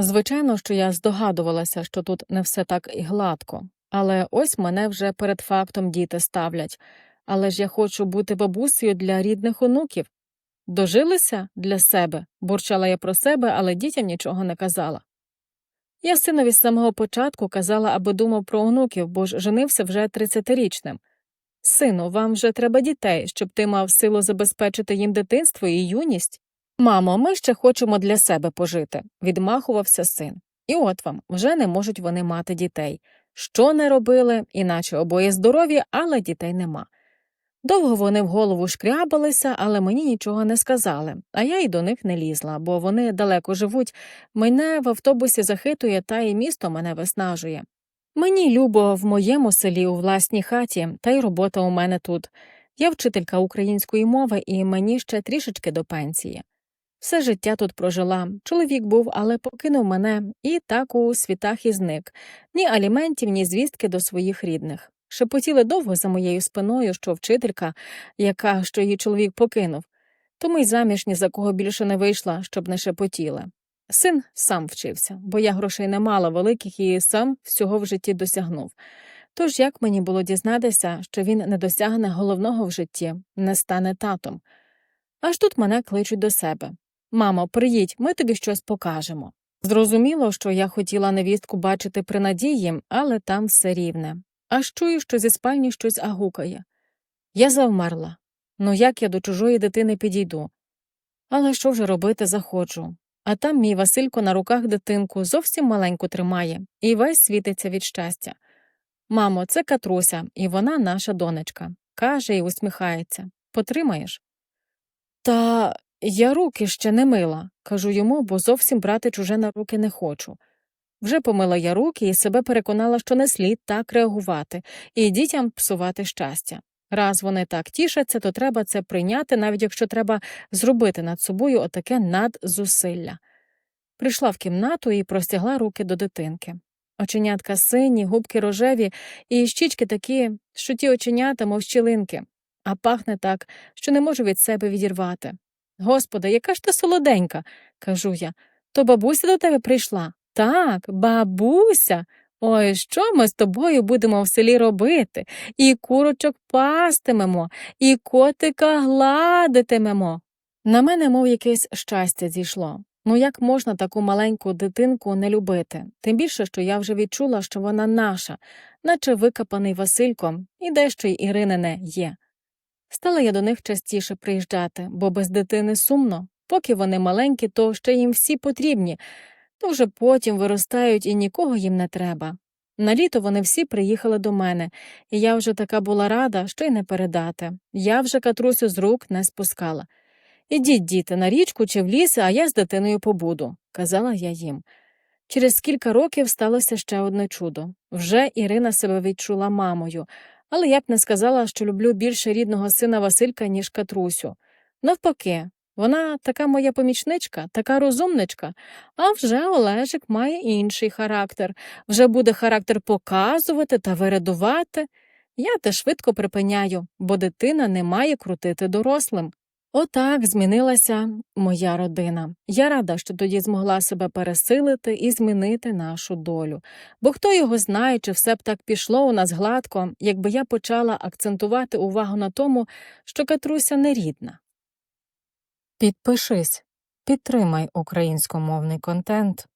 Звичайно, що я здогадувалася, що тут не все так і гладко, але ось мене вже перед фактом діти ставлять. Але ж я хочу бути бабусею для рідних онуків. Дожилися для себе, бурчала я про себе, але дітям нічого не казала. Я синові з самого початку казала, аби думав про онуків, бо ж женився вже тридцятирічним. Сину, вам вже треба дітей, щоб ти мав силу забезпечити їм дитинство і юність. Мамо, ми ще хочемо для себе пожити, відмахувався син. І от вам вже не можуть вони мати дітей. Що не робили, іначе обоє здорові, але дітей нема. Довго вони в голову шкрябалися, але мені нічого не сказали, а я й до них не лізла, бо вони далеко живуть, мене в автобусі захитує, та й місто мене виснажує. Мені любо в моєму селі у власній хаті, та й робота у мене тут. Я вчителька української мови, і мені ще трішечки до пенсії. Все життя тут прожила. Чоловік був, але покинув мене і так у світах і зник ні аліментів, ні звістки до своїх рідних. Шепотіли довго за моєю спиною, що вчителька, яка що її чоловік покинув, тому й заміж ні за кого більше не вийшла, щоб не шепотіли. Син сам вчився, бо я грошей не мала великих і сам всього в житті досягнув. Тож як мені було дізнатися, що він не досягне головного в житті, не стане татом. Аж тут мене кличуть до себе. Мамо, приїдь, ми тобі щось покажемо. Зрозуміло, що я хотіла невістку бачити при надії, але там все рівне. Аж чую, що зі спальні щось агукає. Я завмерла. Ну як я до чужої дитини підійду? Але що вже робити заходжу? А там мій Василько на руках дитинку зовсім маленьку тримає і весь світиться від щастя. Мамо, це Катруся, і вона наша донечка, каже і усміхається. Потримаєш? Та я руки ще не мила, кажу йому, бо зовсім брати чуже на руки не хочу. Вже помила я руки і себе переконала, що не слід так реагувати і дітям псувати щастя. Раз вони так тішаться, то треба це прийняти, навіть якщо треба зробити над собою отаке надзусилля. Прийшла в кімнату і простягла руки до дитинки. Оченятка сині, губки рожеві, і щічки такі, що ті оченята, мов щілинки, а пахне так, що не можу від себе відірвати. Господи, яка ж ти солоденька, кажу я. То бабуся до тебе прийшла. Так, бабуся. Ой, що ми з тобою будемо в селі робити? І курочок пастимемо, і котика гладитимемо. На мене, мов якесь щастя зійшло. Ну як можна таку маленьку дитинку не любити? Тим більше, що я вже відчула, що вона наша, наче викопаний Васильком, і дещо й Іринине є. Стала я до них частіше приїжджати, бо без дитини сумно. Поки вони маленькі, то ще їм всі потрібні, то вже потім виростають і нікого їм не треба. На літо вони всі приїхали до мене, і я вже така була рада, що й не передати. Я вже катрусю з рук не спускала. Ідіть, діти, на річку чи в ліс, а я з дитиною побуду, казала я їм. Через кілька років сталося ще одне чудо. Вже Ірина себе відчула мамою, але я б не сказала, що люблю більше рідного сина Василька, ніж Катрусю. Навпаки, вона така моя помічничка, така розумничка, а вже Олежик має інший характер, вже буде характер показувати та вирадувати. Я те швидко припиняю, бо дитина не має крутити дорослим. Отак змінилася моя родина. Я рада, що тоді змогла себе пересилити і змінити нашу долю. Бо хто його знає, чи все б так пішло у нас гладко, якби я почала акцентувати увагу на тому, що Катруся не рідна. Підпишись, підтримай українськомовний контент.